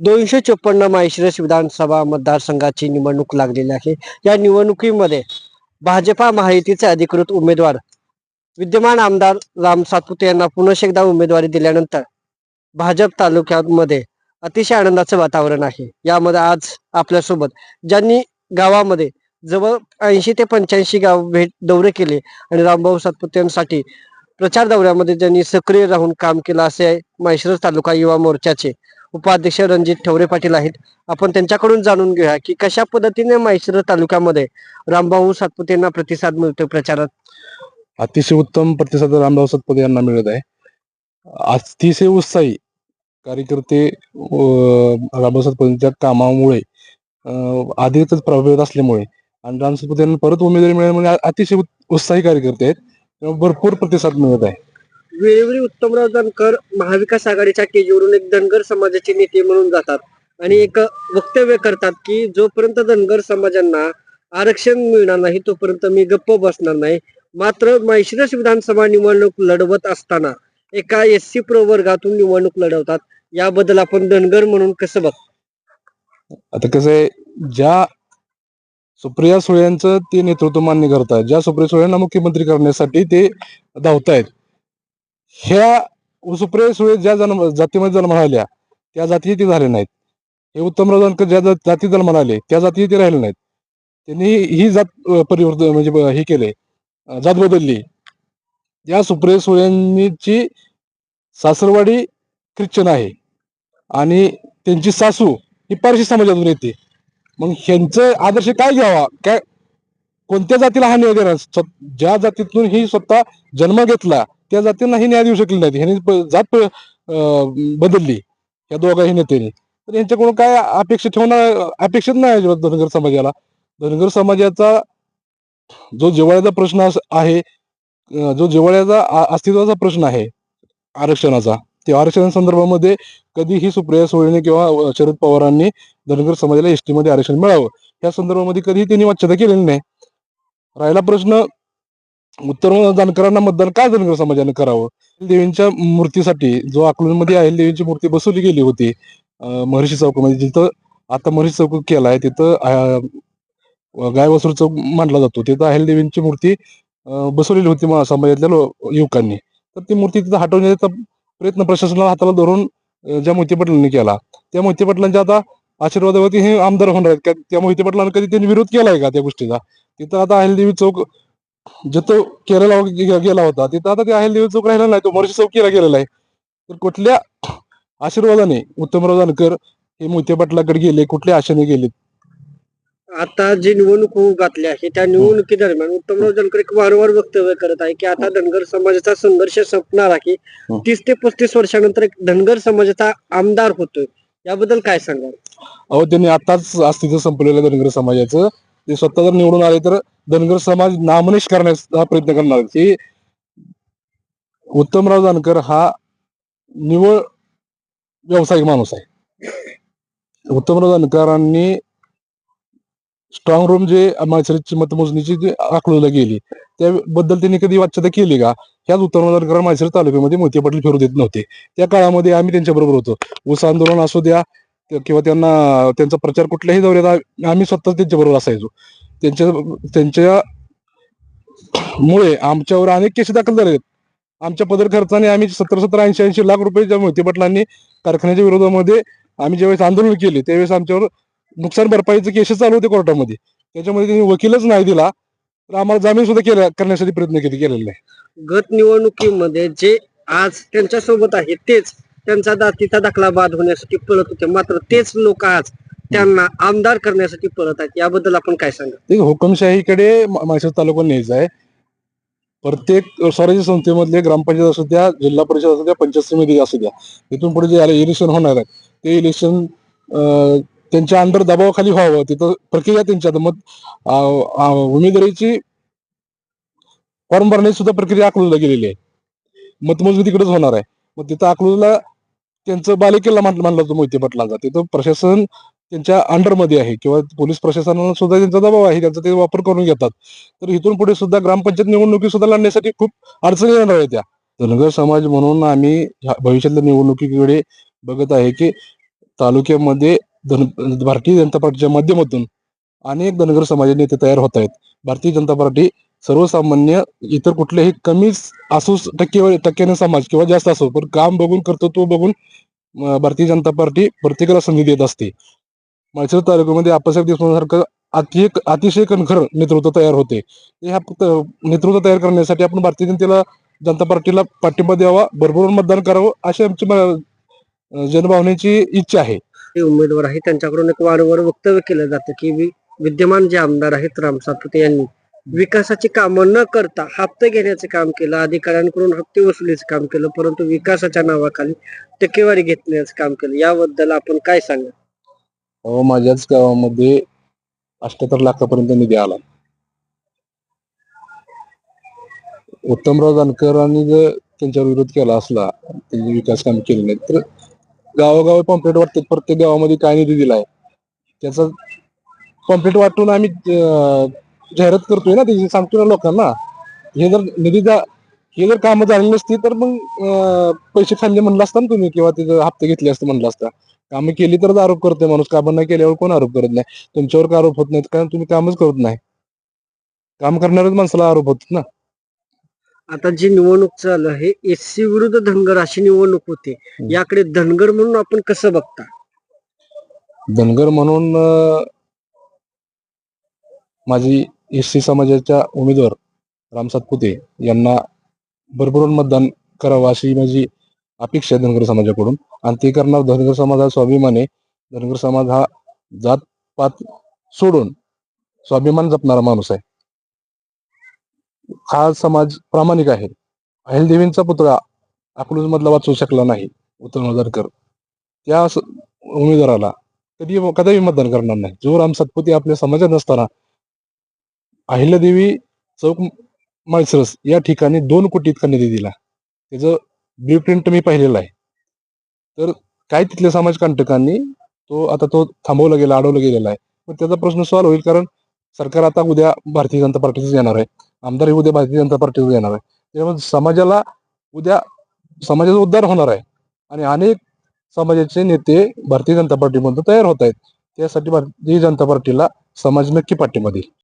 दोनशे चोपन्न माळशिरस विधानसभा मतदारसंघाची निवडणूक लागलेली आहे. या निवडणुकीमध्ये भाजपा महायुतीचे अधिकृत उमेदवार विद्यमान आमदार राम सातपुते यांना पुनश एकदा उमेदवारी दिल्यानंतर भाजप तालुक्यामध्ये अतिशय आनंदाचं वातावरण आहे. यामध्ये आज आपल्यासोबत ज्यांनी गावामध्ये जवळ ऐंशी ते पंच्याऐंशी गाव भेट दौरे केले आणि रामभाऊ सातपुतेंसाठी प्रचार दौऱ्यामध्ये ज्यांनी सक्रिय राहून काम केलं असे माहेश्वर तालुका युवा मोर्चाचे उपाध्यक्ष रणजित ठवरे पाटील आहेत. आपण त्यांच्याकडून जाणून घेऊया की कशा पद्धतीने माहेश्वर तालुक्यामध्ये रामभाऊ सातपुतेंना प्रतिसाद मिळतो प्रचारात? अतिशय उत्तम प्रतिसाद रामभाऊ सातपुते यांना मिळत आहे. अतिशय उत्साही कार्यकर्ते रामभाऊ रामदास सातपुतेंच्या कामामुळे अं, आधीच प्रभावित असल्यामुळे आणि राम सातपुते यांना परत उमेदवारी मिळाल्यामुळे म्हणजे अतिशय उत्साही कार्यकर्ते आहेत. भरपूर प्रतिसाद मिळत आहे. वेळोवेळी उत्तमराव जानकर महाविकास आघाडीच्या केजीवरून एक धनगर समाजाचे नेते म्हणून जातात. आणि एक वक्तव्य करतात की जोपर्यंत धनगर समाजांना आरक्षण मिळणार नाही तोपर्यंत मी गप्प बसणार नाही. मात्र माळशिरस विधानसभा निवडणूक लढवत असताना एका एस सी प्रवर्गातून निवडणूक लढवतात. याबद्दल आपण धनगर म्हणून कसं बघ? आता कसं आहे ज्या सुप्रिया सुळे यांचं ते नेतृत्व मान्य करतात ज्या सुप्रिया सुळेंना मुख्यमंत्री करण्यासाठी ते धावतायत. ह्या सुप्रिया सुळे ज्या जन्म जातीमध्ये जन्म राहिल्या त्या जाती ते झाले नाहीत. हे उत्तमराव जानकर ज्या जाती जन्म राहिले त्या जाती ते राहिले नाहीत. त्यांनी ही जात परिवर्तन म्हणजे हे केले जात बदलली. या सुप्रिया सुळेंची सासरवाडी ख्रिश्चन आहे. आणि त्यांची सासू ही पारशी समाजातून येते. मग ह्यांचं आदर्श काय घ्यावा? काय कोणत्या जातीला हा देणार ज्या जातीतून ही स्वतः जन्म घेतला त्या जातींना ही न्याय देऊ शकले नाहीत. ह्यांनी जात बदलली. या दोघाही नेत्यांनी. तर यांच्याकडून काय अपेक्षा ठेवणं अपेक्षित नाही अजिबात धनगर समाजाला. धनगर समाजाचा जो जिवाळ्याचा प्रश्न आहे जो जिवाळ्याचा अस्तित्वाचा प्रश्न आहे आरक्षणाचा त्या आरक्षणा संदर्भामध्ये कधीही सुप्रिया सुळेने किंवा शरद पवारांनी धनगर समाजाला एसटी मध्ये आरक्षण मिळावं. या संदर्भामध्ये कधीही त्यांनी वाच्यता केलेली नाही. राहिला प्रश्न उत्तर जानकरांना मतदान का जनकर समाजाने करावं? देवींच्या मूर्तीसाठी जो अकलूजमध्ये आहे देवींची मूर्ती बसवली गेली होती अं, महर्षी चौकामध्ये म्हणजे जिथं आता महर्षी चौक केला आहे तिथं गायवासूर चौक मानला जातो. तिथं अहिल देवींची मूर्ती अं, बसवलेली होती समाजातल्या युवकांनी. तर ती मूर्ती तिथं हटवण्याचा प्रयत्न प्रशासनाला हाताला धरून ज्या मोहिते पाटलांनी केला. त्या मोहिते पाटलांच्या आता आशीर्वादावरती हे आमदार होणार आहेत. त्या मोहिते पाटलांना कधी त्यांनी विरोध केलाय का त्या गोष्टीचा? तिथं आता अहिलदेवी चौक जिथं केरळला गे- गेला होता तिथं आता ते अहिलदेवी चौक राहिला नाही तो मोर्शी चौक केला गेलेला आहे. तर कुठल्या आशीर्वादाने उत्तमराव जानकर हे मोहिते पाटलाकडे गेले कुठल्या आशेने गेले आता जी निवडणूक होऊ घातली आहे त्या निवडणुकी दरम्यान उत्तमराव जानकर एक वारंवार वक्तव्य करत आहे की आता धनगर समाजाचा संघर्ष संपणार आहे. हं. तीस ते पस्तीस वर्षानंतर एक धनगर समाजाचा आमदार होतोय. याबद्दल काय सांगाल? अहो त्यांनी आताच अस्तित्व संपलेलं धनगर समाजाचं. ते स्वतः जर निवडून आले तर धनगर समाज नामनिश करण्याचा प्रयत्न करणार. आहेत. हे उत्तमराव जानकर हा निवळ व्यावसायिक माणूस आहे. उत्तमराव जानकरांनी स्ट्रॉंग रूम जे माळशिरसची मतमोजणीची जी गेली त्याबद्दल त्यांनी कधी वाच्यता केली का? ह्याच उत्तमराव जानकर माळशिरस तालुक्यामध्ये मोती पाटील फिरू देत नव्हते. त्या काळामध्ये आम्ही त्यांच्याबरोबर होतो. ऊस आंदोलन असू द्या किंवा त्यांना त्यांचा प्रचार कुठल्याही दौऱ्यात आम्ही स्वतः त्यांच्या बरोबर असायचो. त्यांच्या त्यांच्या मुळे आमच्यावर अनेक केस दाखल झाले आमच्या पदर खर्चाने आम्ही सत्तर सत्तर ऐंशी ऐंशी लाख रुपये ज्या मोहिते पाटलांनी कारखान्याच्या विरोधामध्ये आम्ही ज्यावेळेस आंदोलन केले त्यावेळेस आमच्यावर नुकसान भरपाईचे केसेस चालू होते कोर्टामध्ये. त्याच्यामध्ये त्यांनी वकीलच नाही दिला तर आम्हाला जामीन सुद्धा केला करण्यासाठी प्रयत्न केले गेलेले गट निवडणुकीमध्ये जे आज त्यांच्यासोबत आहे तेच त्यांचा जातीचा दाखला बाद होण्यासाठी पळत होते. मात्र तेच लोक आज त्यांना आमदार करण्यासाठी पळत आहेत. याबद्दल आपण काय सांगा ते हुकमशाहीकडे म्हैसूर तालुका न्यायचा आहे. प्रत्येक स्वराज्य संस्थेमधले ग्रामपंचायत असू द्या जिल्हा परिषद असू द्या पंचायत समिती असू द्या तिथून पुढे जे इलेक्शन होणार आहे ते इलेक्शन त्यांच्या अंडर दबावाखाली व्हावं तिथं प्रक्रिया त्यांच्या मत उमेदवारीची फॉर्म भरण्याची सुद्धा प्रक्रिया अकलूजला गेलेली आहे. मतमोजणी तिकडेच होणार आहे. मग तिथं अकलूजला त्यांचं बालेकिल्ला म्हटलं म्हणलं होतं मोहिते पाटलांचा तिथं प्रशासन त्यांच्या अंडरमध्ये आहे किंवा पोलीस प्रशासनाला सुद्धा त्यांचा दबाव आहे. त्यांचा ते वापर करून घेतात. तर इथून पुढे सुद्धा ग्रामपंचायत निवडणुकी सुद्धा लढण्यासाठी खूप अडचणी येणार आहेत त्या. धनगर समाज म्हणून आम्ही भविष्यातल्या निवडणुकीकडे बघत आहे की तालुक्यामध्ये धन भारतीय जनता पार्टीच्या माध्यमातून अनेक धनगर समाज नेते तयार होत आहेत. भारतीय जनता पार्टी सर्वसामान्य इतर कुठलेही कमीच असू टक्के टक्क्याने समाज किंवा जास्त असो पण काम बघून कर्तृत्व बघून भारतीय जनता पार्टी प्रत्येकाला संधी देत असते. माळशिरस तालुक्यामध्ये आप्पासाहेब देशमुखांसारखं अति अतिशय कणखर नेतृत्व तयार होते. ह्या फक्त नेतृत्व तयार करण्यासाठी आपण भारतीय जनतेला जनता पार्टीला पाठिंबा द्यावा भरभरून मतदान करावं अशी आमची जनभावनेची इच्छा आहे. ते उमेदवार आहे त्यांच्याकडून एक वारंवार वक्तव्य केलं जातं की विद्यमान जे आमदार आहेत राम सातपुते यांनी विकासाची कामं न करता हप्ते घेण्याचे काम केलं अधिकाऱ्यांकडून हप्ते वसुलीचं काम केलं परंतु विकासाच्या नावाखाली टक्केवारी घेतण्याचं काम केलं. याबद्दल आपण काय सांगा अहो, माझ्याच गावामध्ये अठ्याहत्तर लाखापर्यंत निधी आला. उत्तमराव जानकरांनी जर त्यांच्यावर विरोध केला असला त्यांनी विकास काम केले नाही तर गावोगावी पॉम्पलेट वाटतात प्रत्येक गावामध्ये काय निधी दिलाय? त्याचा पॉम्पलेट वाटून आम्ही अं, जाहिरात करतोय ना त्याची सांगतोय ना लोकांना. हे जर निधी जा हे जर कामं झाली नसती तर मग पैसे खाल्ले म्हणलं असता ना तुम्ही किंवा तिथं हप्ते घेतले असते म्हणलं असता. कामं केली तरच आरोप करते माणूस. कामं नाही केल्यावर कोण आरोप करत नाही? तुमच्यावर का आरोप होत नाहीत? कारण तुम्ही कामच करत नाही. काम करणाऱ्याच माणसाला आरोप होत ना. आता जी निवडणूक चालू आहे एससी विरुद्ध धनगर अशी निवडणूक होते. याकडे धनगर म्हणून आपण कसं बघता? धनगर म्हणून माझी एस सी समाजाच्या उमेदवार राम सातपुते यांना भरभरून मतदान करावं अशी माझी अपेक्षा आहे धनगर समाजाकडून. आणि ते करणार धनगर समाज हा स्वाभिमाने धनगर समाज हा जात पात सोडून स्वाभिमान जपणारा माणूस आहे. हा समाज प्रामाणिक आहे. अहिलदेवींचा पुतळा अकलूज मधला वाचवू शकला नाही उत्तम जानकर त्या उमेदवाराला कधी कदापि मतदान करणार नाही. जो राम सातपुते आपल्या समाजात नसताना अहिल्यादेवी चौक माळसरस या ठिकाणी दोन कोटी इतका निधी दिला. त्याचं ब्ल्यू प्रिंट मी पाहिलेलं आहे. तर काय तिथल्या समाजकंटकांनी तो आता तो थांबवला गेला अडवला गेलेला आहे. पण त्याचा प्रश्न सॉल्व्ह होईल कारण सरकार आता उद्या भारतीय जनता पार्टीच येणार आहे. आमदार उद्या भारतीय जनता पार्टीच येणार आहे. त्यामुळे समाजाला उद्या समाजाचा उद्धार होणार आहे. आणि अनेक समाजाचे नेते भारतीय जनता पार्टीमधून तयार होत आहेत. त्यासाठी भारतीय जनता पार्टीला समाज नक्की पाठिंबा देईल.